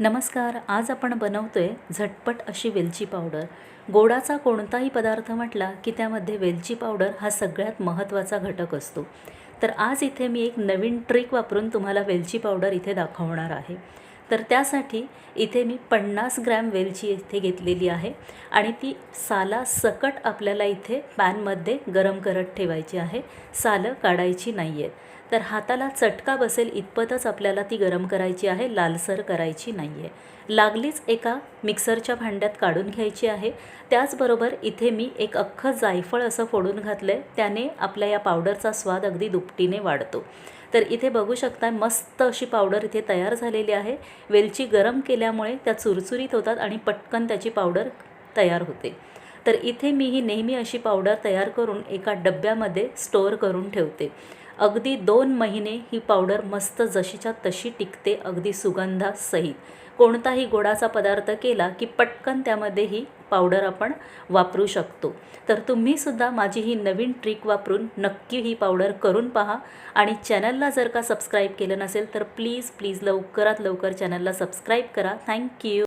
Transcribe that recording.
नमस्कार आज आपण बनवतोय झटपट अशी वेलची पावडर. गोडाचा कोणताही पदार्थ म्हटला की त्यामध्ये वेलची पावडर हा सगळ्यात महत्त्वाचा घटक असतो. तर आज इथे मी एक नवीन ट्रिक वापरून तुम्हाला वेलची पावडर इथे दाखवणार आहे. तर त्यासाठी इथे मी पन्नास ग्रॅम वेलची इथे घेतलेली आहे आणि ती साला सकट आपल्याला इथे पॅनमध्ये गरम करत ठेवायची आहे. सालं काढायची नाही आहेत तर हाताला चटका बसेल इतपतच आपल्याला ती गरम करायची आहे लालसर करायची नाही आहे लागलीच एका मिक्सरच्या भांड्यात काढून घ्यायची आहे. त्याचबरोबर इथे मी एक अख्खं जायफळ असं फोडून घातलं आहे त्याने आपल्या या पावडरचा स्वाद अगदी दुपटीने वाढतो. तर इथे बघू शकता मस्त अशी पावडर इथे तयार झालेली आहे. वेलची गरम केल्यामुळे त्या चुरचुरीत होतात आणि पटकन त्याची पावडर तयार होते. तर इथे मी ही नेहमी अशी पावडर तयार करून एका डब्यामध्ये स्टोअर करून ठेवते. अगदी दोन महिने ही पावडर मस्त जशीच्या तशी टिकते अगदी सुगंधासहित कोणताही गोडाचा पदार्थ केला की पटकन त्यामध्ये ही पावडर आपण वापरू शकतो. तर तुम्हीसुद्धा माझी ही नवीन ट्रिक वापरून नक्की ही पावडर करून पहा. आणि चॅनलला जर का सबस्क्राईब केलं नसेल तर प्लीज प्लीज लवकरात लवकर चॅनलला सबस्क्राईब करा. थँक्यू